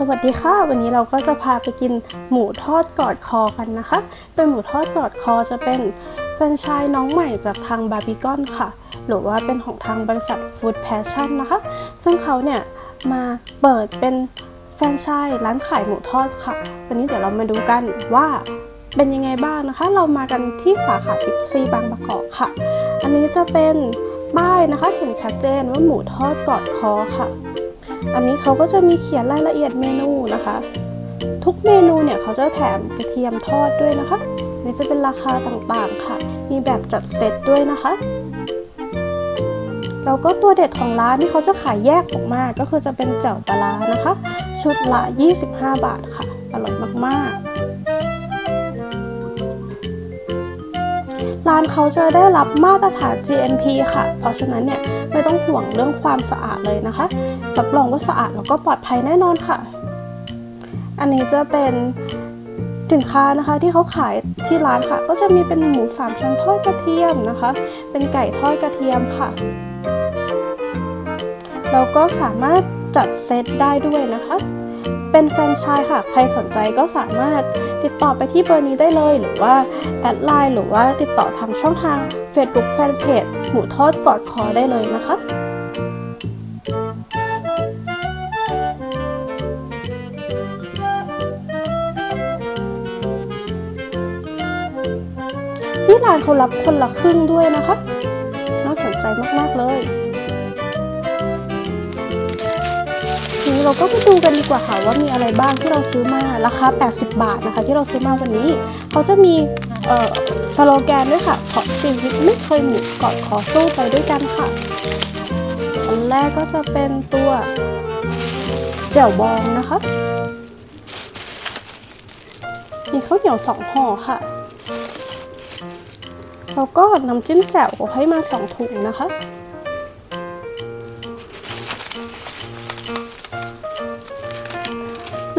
สวัสดีค่ะ วันนี้เราก็จะพาไปกินหมูทอดกอดคอกันนะคะ โดยหมูทอดกอดคอจะเป็นแฟรนไชส์น้องใหม่จากทางบาร์บีคอนค่ะ หรือว่าเป็นของทางบริษัท Food Passion นะคะ ซึ่งเขาเนี่ยมาเปิดเป็นแฟรนไชส์ร้านขายหมูทอดค่ะ วันนี้เดี๋ยวเรามาดูกันว่าเป็นยังไงบ้างนะคะ เรามากันที่สาขาบิ๊กซีบางประกอบค่ะ อันนี้จะเป็นป้ายนะคะเห็นชัดเจนว่าหมูทอดกอดคอค่ะ อันนี้เขาก็จะมีเขียนรายละเอียดเมนูนะคะ ทุกเมนูเนี่ยเขาจะแถมกระเทียมทอดด้วยนะคะ นี่จะเป็นราคาต่างๆค่ะ มีแบบจัดเซตด้วยนะคะแล้วก็ตัวเด็ดของร้านนี่เขาจะขายแยกออกมา ก็คือจะเป็นเจ่วปลาร้านะคะ ชุดละ 25 บาทค่ะ อร่อยมากๆ ร้านเขาจะได้รับมาตรฐาน GMP ค่ะ เพราะฉะนั้นเนี่ยไม่ต้องห่วงเรื่องความสะอาดเลยนะคะ รับรองว่าสะอาดแล้วก็ปลอดภัยแน่นอนค่ะ อันนี้จะเป็นสินค้านะคะที่เขาขายที่ร้านค่ะ ก็จะมีเป็นหมูสามชั้นทอดกระเทียมนะคะ เป็นไก่ทอดกระเทียมค่ะแล้วก็สามารถจัดเซตได้ด้วยนะคะ เป็นแฟรนไชส์ค่ะ ใครสนใจก็สามารถติดต่อไปที่เบอร์นี้ได้เลย หรือว่าแอดไลน์หรือว่าติดต่อทางช่องทาง Facebook Fanpage หมูทอดกอดคอได้เลยนะคะที่ร้านเขารับคนละครึ่งด้วยนะคะ น่าสนใจมาก ๆ เลย นี้เราก็มาดูกันดีกว่าค่ะว่ามีอะไรบ้างที่เราซื้อมาราคา 80 บาทนะคะ ที่เราซื้อมาวันนี้เขาจะมีเอ่อสโลแกนด้วยค่ะขอชีวิตไม่เคยหมุนกอดขอสู้ไปด้วยกันค่ะอันแรกก็จะเป็นตัวแจ่วบองนะคะ มีข้าวเหนียวสองห่อค่ะแล้วก็น้ำจิ้มแจ่วให้มาสองถุงนะคะ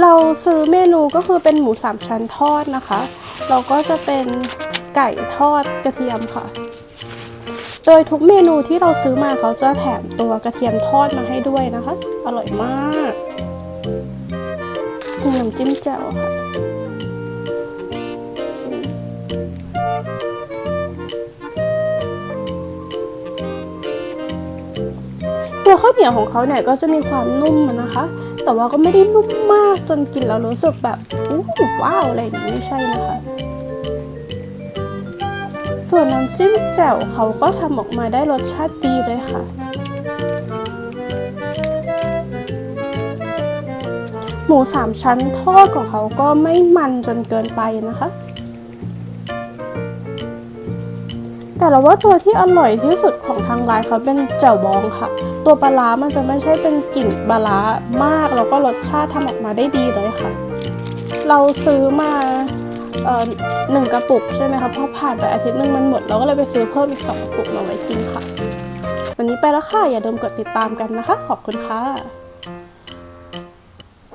เราซื้อเมนูก็คือเป็นหมูสามชั้นทอดนะคะ เราก็จะเป็นไก่ทอดกระเทียมค่ะ โดยทุกเมนูที่เราซื้อมาเขาจะแถมตัวกระเทียมทอดมาให้ด้วยนะคะ อร่อยมากน้ำจิ้มแจ่วค่ะตัวข้าวเหนียวของเขาเนี่ยก็จะมีความนุ่มนะคะ แต่ว่าก็ไม่ได้นุ่มมากจนกินแล้วรู้สึกแบบอู้หูว้าวอะไรอย่างนี้ไม่ใช่นะคะ ส่วนน้ำจิ้มแจ่วเขาก็ทำออกมาได้รสชาติดีเลยค่ะ หมูสามชั้นทอดของเขาก็ไม่มันจนเกินไปนะคะ แต่เราว่าตัวที่อร่อยที่สุดของทางร้านเขาเป็นแจ่วบองค่ะ ตัวปลามันจะไม่ใช่เป็นกลิ่นปลามาก แล้วก็รสชาติทำออกมาได้ดีเลยค่ะ เราซื้อมาหนึ่งกระปุกใช่ไหมคะพอผ่านไปอาทิตย์หนึงมันหมด เราก็เลยไปซื้อเพิ่มอีกสองกระปุกมาไว้กินค่ะ วันนี้ไปแล้วค่ะ อย่าลืมกดติดตามกันนะคะ ขอบคุณค่ะ